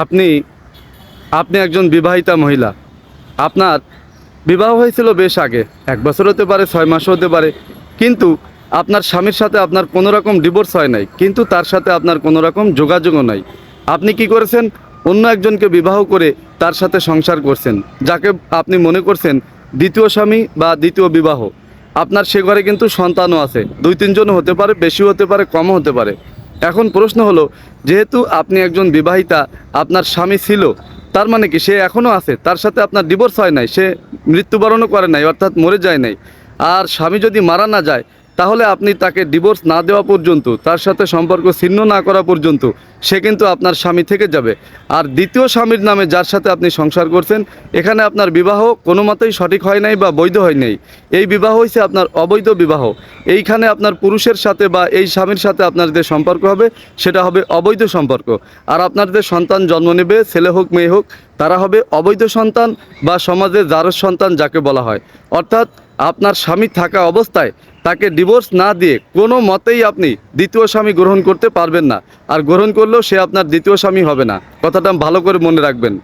আপনি আপনি একজন বিবাহিতা মহিলা। আপনার বিবাহ হয়েছিল বেশ আগে, এক বছর হতে পারে, ছয় মাস হতে পারে। কিন্তু আপনার স্বামীর সাথে আপনার কোনো রকম ডিভোর্স হয় নাই, কিন্তু তার সাথে আপনার কোনো রকম যোগাযোগও নাই। আপনি কি করেছেন? অন্য একজনকে বিবাহ করে তার সাথে সংসার করছেন, যাকে আপনি মনে করছেন দ্বিতীয় স্বামী বা দ্বিতীয় বিবাহ। আপনার সে ঘরে কিন্তু সন্তানও আছে, দুই তিনজনও হতে পারে, বেশিও হতে পারে, কমও হতে পারে। এখন প্রশ্ন হলো, যেহেতু আপনি একজন বিবাহিতা, আপনার স্বামী ছিল, তার মানে কি সে এখনও আছে? তার সাথে আপনার ডিভোর্স হয় নাই, সে মৃত্যুবরণও করে নাই, অর্থাৎ মরে যায় নাই। আর স্বামী যদি মারা না যায় তাহলে আপনি তাকে ডিভোর্স না দেওয়া পর্যন্ত, তার সাথে সম্পর্ক ছিন্ন না করা পর্যন্ত, সে কিন্তু আপনার স্বামী থেকে যাবে। আর দ্বিতীয় স্বামীর নামে যার সাথে আপনি সংসার করছেন, এখানে আপনার বিবাহ কোনো মতেই সঠিক হয় নাই বা বৈধ হয় নাই। এই বিবাহ হয়েছে আপনার অবৈধ বিবাহ। এইখানে আপনার পুরুষের সাথে বা এই স্বামীর সাথে আপনার যে সম্পর্ক হবে, সেটা হবে অবৈধ সম্পর্ক। আর আপনার যে সন্তান জন্ম নেবে, ছেলে হোক, মেয়ে হোক, তারা হবে অবৈধ সন্তান বা সমাজে জারজ সন্তান যাকে বলা হয়। অর্থাৎ আপনার স্বামী থাকা অবস্থায় তাকে ডিভোর্স না দিয়ে কোনো মতেই আপনি দ্বিতীয় স্বামী গ্রহণ করতে পারবেন না। আর গ্রহণ করলেও সে আপনার দ্বিতীয় স্বামী হবে না। কথাটা ভালো করে মনে রাখবেন।